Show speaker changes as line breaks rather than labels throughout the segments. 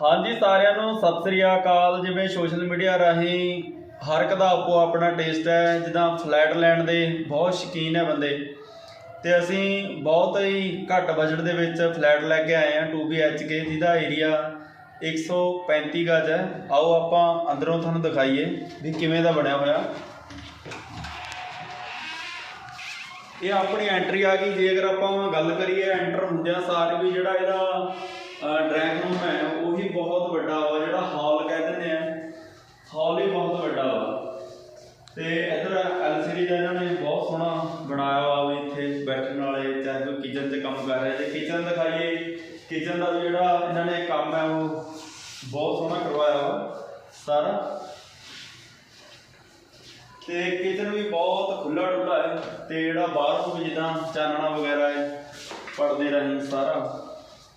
ਹਾਂਜੀ, ਸਾਰਿਆਂ ਨੂੰ ਸਤਿ ਸ੍ਰੀ ਅਕਾਲ। ਜਿਵੇਂ ਸੋਸ਼ਲ ਮੀਡੀਆ ਰਾਹੀਂ ਹਰ ਇੱਕ ਦਾ ਆਪੋ ਆਪਣਾ ਟੇਸਟ ਹੈ, ਜਿੱਦਾਂ ਫਲੈਟ ਲੈਣ ਦੇ ਬਹੁਤ ਸ਼ੌਕੀਨ ਹੈ ਬੰਦੇ। ਤੇ ਅਸੀਂ ਬਹੁਤ ਹੀ ਘੱਟ ਬਜਟ ਦੇ ਵਿੱਚ ਫਲੈਟ ਲੈ ਕੇ ਆਏ ਹਾਂ 2 BHK ਜਿਹਦਾ ਏਰੀਆ 135 ਗਜ ਹੈ। ਆਓ ਆਪਾਂ ਅੰਦਰੋਂ ਤੁਹਾਨੂੰ ਦਿਖਾਈਏ ਵੀ ਕਿਵੇਂ ਦਾ ਬਣਿਆ ਹੋਇਆ। ਇਹ ਆਪਣੀ ਐਂਟਰੀ ਆ ਗਈ। ਜੇ ਅਗਰ ਆਪਾਂ ਗੱਲ ਕਰੀਏ ਐਂਟਰ ਹੁੰਦਿਆਂ ਸਾਰ ਵੀ ਜਿਹੜਾ ਇਹਦਾ ਡਰਾਇੰਗ ਰੂਮ ਹੈ ਉਹ ਵੀ ਬਹੁਤ ਵੱਡਾ ਵਾ ਜਿਹੜਾ ਹਾਲ ਕਹਿ ਦਿੰਦੇ ਆ ਹਾਲ ਹੀ ਬਹੁਤ ਵੱਡਾ ਵਾ ਤੇ ਇਧਰ ਐਲਸੀਡੀ ਦਾ ਇਹਨਾਂ ਨੇ ਬਹੁਤ ਸੋਹਣਾ ਬਣਾਇਆ ਵਾ ਵੀ ਇੱਥੇ ਬੈਠਣ ਵਾਲੇ, ਚਾਹੇ ਕੋਈ ਕਿਚਨ 'ਚ ਕੰਮ ਕਰ ਰਿਹਾ। ਜੇ ਕਿਚਨ ਦਿਖਾਈਏ ਕਿਚਨ ਦਾ ਵੀ ਜਿਹੜਾ ਇਹਨਾਂ ਨੇ ਕੰਮ ਹੈ, ਉਹ ਬਹੁਤ ਸੋਹਣਾ ਕਰਵਾਇਆ ਵਾ ਸਾਰਾ। ਤੇ ਕਿਚਨ ਵੀ ਬਹੁਤ ਖੁੱਲਾ ਡੁੱਲਾ ਹੈ ਤੇ ਜਿਹੜਾ ਬਾਹਰੋਂ ਵੀ ਜਿੱਦਾਂ ਚਾਨਣਾ ਵਗੈਰਾ ਹੈ, ਪਰਦੇ ਰਾਹੀਂ ਸਾਰਾ।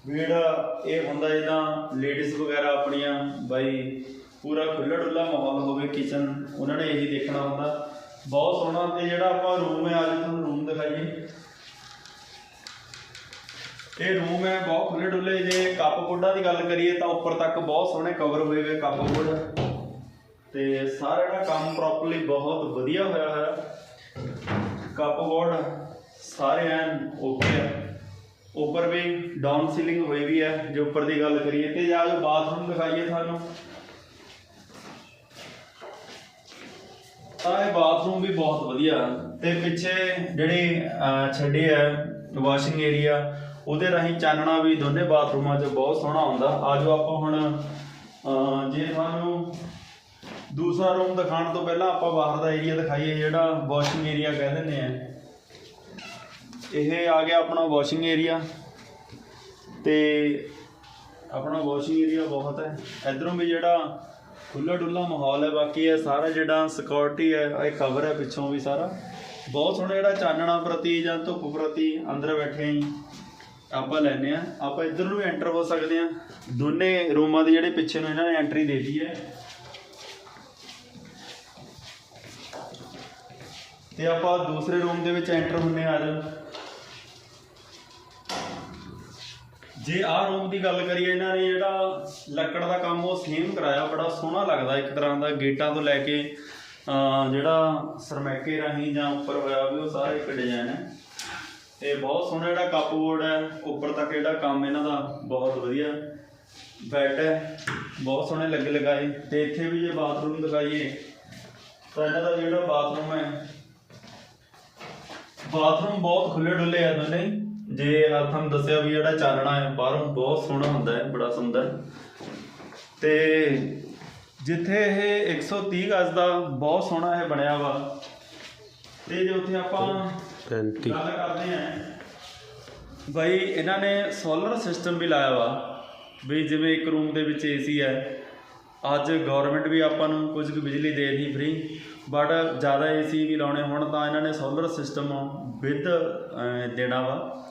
ਵੀ ਜਿਹੜਾ ਇਹ ਹੁੰਦਾ ਜਿੱਦਾਂ ਲੇਡੀਜ਼ ਵਗੈਰਾ ਆਪਣੀਆਂ, ਬਾਈ ਪੂਰਾ ਖੁੱਲ੍ਹਾ ਡੁੱਲਾ ਮਾਹੌਲ ਹੋਵੇ ਕਿਚਨ ਉਹਨਾਂ ਨੇ ਇਹੀ ਦੇਖਣਾ ਹੁੰਦਾ। ਬਹੁਤ ਸੋਹਣਾ ਤੇ ਜਿਹੜਾ ਆਪਾਂ ਰੂਮ ਹੈ, ਅੱਜ ਤੁਹਾਨੂੰ ਰੂਮ ਦਿਖਾਈਏ। ਇਹ ਰੂਮ ਹੈ, ਬਹੁਤ ਖੁੱਲੇ ਡੁੱਲੇ ਜੇ ਕੱਪ ਬੋਰਡਾਂ ਦੀ ਗੱਲ ਕਰੀਏ ਤਾਂ ਉੱਪਰ ਤੱਕ ਬਹੁਤ ਸੋਹਣੇ ਕਵਰ ਹੋਏ ਹੋਏ ਕੱਪ ਬੋਰਡ ਤੇ ਸਾਰਾ ਜਿਹੜਾ ਕੰਮ ਪ੍ਰੋਪਰਲੀ ਬਹੁਤ ਵਧੀਆ ਹੋਇਆ ਹੋਇਆ। ਕੱਪ ਬੋਰਡ ਸਾਰੇ ਐਨ ਓਕੇ ਆ। ਉੱਪਰ ਵੀ ਡਾਊਨ ਸੀਲਿੰਗ ਹੋਈ ਵੀ ਹੈ, ਜੇ ਉੱਪਰ ਦੀ ਗੱਲ ਕਰੀਏ ਤੇ ਜਾਂ ਜੋ ਬਾਥਰੂਮ ਦਿਖਾਈਏ ਤੁਹਾਨੂੰ। ਤਾਂ ਇਹ ਬਾਥਰੂਮ ਵੀ ਬਹੁਤ ਵਧੀਆ। ਤੇ ਪਿੱਛੇ ਜਿਹੜੇ ਅਹ, ਛੱਡੀ ਹੈ ਵਾਸ਼ਿੰਗ ਏਰੀਆ ਉਹਦੇ ਰਾਹੀਂ ਚਾਨਣਾ ਵੀ ਦੋਨੇ ਬਾਥਰੂਮਾਂ 'ਚ ਬਹੁਤ ਸੋਹਣਾ ਆਉਂਦਾ ਆਜੋ ਆਪਾਂ ਹੁਣ ਅਹ, ਜੇ ਤੁਹਾਨੂੰ ਦੂਸਰਾ ਰੂਮ ਦਿਖਾਉਣ ਤੋਂ ਪਹਿਲਾਂ ਆਪਾਂ ਬਾਹਰ ਦਾ ਏਰੀਆ ਦਿਖਾਈਏ ਜਿਹੜਾ ਵਾਸ਼ਿੰਗ ਏਰੀਆ ਕਹਿ ਦਿੰਦੇ ਆ। ਇਹ ਆ ਗਿਆ ਆਪਣਾ ਵਾਸ਼ਿੰਗ ਏਰੀਆ ਤੇ ਆਪਣਾ ਵਾਸ਼ਿੰਗ ਏਰੀਆ ਬਹੁਤ ਹੈ। ਇਧਰੋਂ ਵੀ ਜਿਹੜਾ ਖੁੱਲਾ ਡੁੱਲਾ ਮਾਹੌਲ ਹੈ, ਬਾਕੀ ਇਹ ਸਾਰਾ ਜਿਹੜਾ ਸਿਕਿਉਰਿਟੀ ਹੈ ਇਹ ਕਵਰ ਹੈ ਪਿੱਛੋਂ ਵੀ ਸਾਰਾ। ਬਹੁਤ ਸੋਹਣਾ ਜਿਹੜਾ ਚਾਨਣਾ ਪ੍ਰਤੀ ਜਾਂ ਧੁੱਪ ਪ੍ਰਤੀ ਅੰਦਰ ਬੈਠੇ ਹੀ ਆਪਾਂ ਲੈਨੇ ਆ। ਆਪਾਂ ਇੱਧਰ ਨੂੰ ਐਂਟਰ ਹੋ ਸਕਦੇ ਆ। ਦੋਨੇ ਰੂਮਾਂ ਦੇ ਜਿਹੜੇ ਪਿੱਛੇ ਨੂੰ ਇਹਨਾਂ ਨੇ ਐਂਟਰੀ ਦੇ ਦਿੱਤੀ ਹੈ। ਤੇ ਆਪਾਂ ਦੂਸਰੇ ਰੂਮ ਦੇ ਵਿੱਚ ਐਂਟਰ ਹੁੰਨੇ ਆ ਅੱਜ। ਜੇ ਆਹ ਰੂਮ ਦੀ ਗੱਲ ਕਰੀਏ, ਇਹਨਾਂ ਨੇ ਜਿਹੜਾ ਲੱਕੜ ਦਾ ਕੰਮ ਉਹ ਸੇਮ ਕਰਾਇਆ, ਬੜਾ ਸੋਹਣਾ ਲੱਗਦਾ ਇੱਕ ਤਰ੍ਹਾਂ ਦਾ, ਗੇਟਾਂ ਤੋਂ ਲੈ ਕੇ ਜਿਹੜਾ ਸਰਮੈਕੇ ਰਾਹੀਂ ਜਾਂ ਉੱਪਰ ਹੋਇਆ ਵੀ ਉਹ ਸਾਰਾ ਇੱਕ ਡਿਜ਼ਾਈਨ ਹੈ। ਤੇ ਬਹੁਤ ਸੋਹਣਾ ਜਿਹੜਾ ਕੱਪ ਬੋਰਡ ਹੈ, ਉੱਪਰ ਤੱਕ ਜਿਹੜਾ ਕੰਮ ਇਹਨਾਂ ਦਾ ਬਹੁਤ ਵਧੀਆ ਬੈੱਡ ਹੈ, ਬਹੁਤ ਸੋਹਣੇ ਲੱਗੇ ਲਗਾਏ। ਤੇ ਇੱਥੇ ਵੀ ਜੇ ਬਾਥਰੂਮ ਦਿਖਾਈਏ ਤਾਂ ਇਹਨਾਂ ਦਾ ਜਿਹੜਾ ਬਾਥਰੂਮ ਹੈ ਬਾਥਰੂਮ ਬਹੁਤ ਖੁੱਲੇ ਡੁੱਲੇ ਆ ਦੋਨੇ। ਜੇ ਆ ਤੁਹਾਨੂੰ ਦੱਸਿਆ ਵੀ ਜਿਹੜਾ ਚਾਨਣਾ ਹੈ ਬਾਹਰੋਂ ਬਹੁਤ ਸੋਹਣਾ ਹੁੰਦਾ ਹੈ ਬੜਾ ਸੁੰਦਰ ਤੇ ਜਿੱਥੇ ਇਹ 130 ਗਜ਼ ਦਾ ਬਹੁਤ ਸੋਹਣਾ ਇਹ ਬਣਿਆ ਵਾ ਤੇ ਜੇ ਉੱਥੇ ਆਪਾਂ
35
ਗੱਲ ਕਰਦੇ ਆਂ ਬਾਈ ਇਹਨਾਂ ਨੇ ਸੋਲਰ ਸਿਸਟਮ ਵੀ ਲਾਇਆ ਵਾ ਵੀ ਜਿਵੇਂ ਇੱਕ ਰੂਮ ਦੇ ਵਿੱਚ ਏਸੀ ਹੈ ਅੱਜ ਗਵਰਨਮੈਂਟ ਵੀ ਆਪਾਂ ਨੂੰ ਕੁਝ ਕੁ ਬਿਜਲੀ ਦੇ ਰਹੀ ਫ੍ਰੀ ਬਟ ਜ਼ਿਆਦਾ ਏਸੀ ਵੀ ਲਾਉਣੇ ਹੋਣ ਤਾਂ ਇਹਨਾਂ ਨੇ ਸੋਲਰ ਸਿਸਟਮ ਵਿਦ ਦੇਣਾ ਵਾ।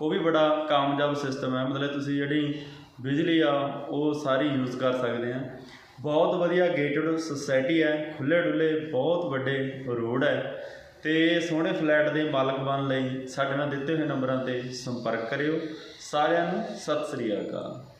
ਉਹ ਵੀ ਬੜਾ ਕਾਮਯਾਬ ਸਿਸਟਮ ਹੈ। ਮਤਲਬ ਤੁਸੀਂ ਜਿਹੜੀ ਬਿਜਲੀ ਆ, ਉਹ ਸਾਰੀ ਯੂਜ਼ ਕਰ ਸਕਦੇ ਆ। ਬਹੁਤ ਵਧੀਆ ਗੇਟਡ ਸੁਸਾਇਟੀ ਹੈ। ਖੁੱਲੇ ਡੁੱਲੇ ਬਹੁਤ ਵੱਡੇ ਰੋਡ ਹੈ। ਤੇ ਸੋਹਣੇ ਫਲੈਟ ਦੇ ਮਾਲਕ ਬਣਨ ਲਈ ਸਾਡੇ ਨਾਲ ਦਿੱਤੇ ਹੋਏ ਨੰਬਰਾਂ ਤੇ ਸੰਪਰਕ ਕਰਿਓ। ਸਾਰਿਆਂ ਨੂੰ ਸਤਿ ਸ੍ਰੀ ਅਕਾਲ।